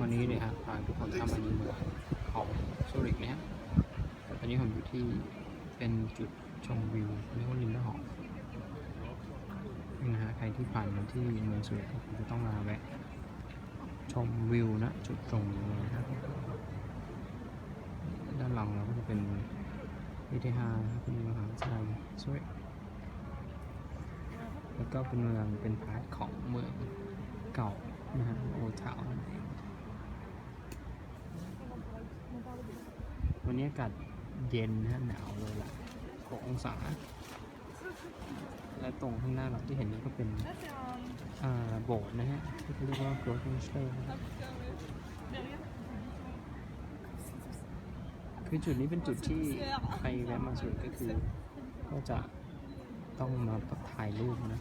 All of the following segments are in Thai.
วันนี้เลยครับพาทุกคนเข้ามาในเมืองของซูริกนะครับตอนนี้ผมอยู่ที่เป็นจุดชมวิวเรียกว่าลินดอร์หอนะฮะใครที่ผ่านมาที่เมืองซูริกจะต้องมาแวะชมวิวนะจุดตรงนี้นะครับด้านหลังเราก็จะเป็นวิทยาเป็นมหาวิทยาลัยซูริก แล้วก็เป็นเมืองเป็นพาร์ทของเมืองเก่านะฮะโอทาวนั่นเองวันนี้อากาศเย็นนะฮะหนาวเลยล่ะ6องศา และตรงข้างหน้าเราที่เห็นนี้ก็เป็นอ่าโบสถ์นะฮะที่เขาเรียกว่า g r o s s m i n s t e r คือจุดนี้เป็นจุดที่ใครแวะมาสุดก็คือก็จะ ต้องมาถ่ายรูปนะ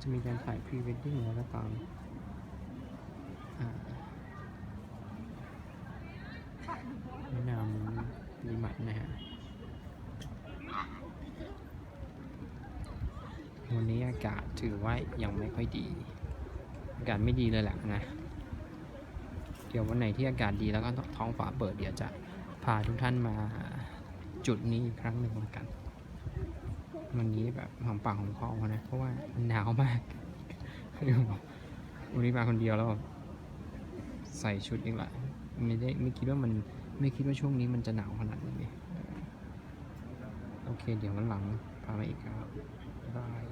จะมีการถ่ายพรีเวดดิ้งแล้วก็ตามแม่น้ำลิมัดนะฮะ วันนี้อากาศถือว่ายังไม่ค่อยดี อากาศไม่ดีเลยแหละนะ เดี๋ยววันไหนที่อากาศดีแล้วก็ท้องฟ้าเปิดเดี๋ยวจะพาทุกท่านมาจุดนี้อีกครั้งหนึ่งแล้วกัน วันนี้แบบหอมปากหอมคอนะเพราะว่ามันหนาวมากวันนี้มาคนเดียวแล้วใส่ชุดอีกละไม่ได้ไม่คิดว่ามันไม่คิดว่าช่วงนี้มันจะหนาวขนาดนี้โอเคเดี๋ยววันหลังพามาอีกครับบ๊ายบาย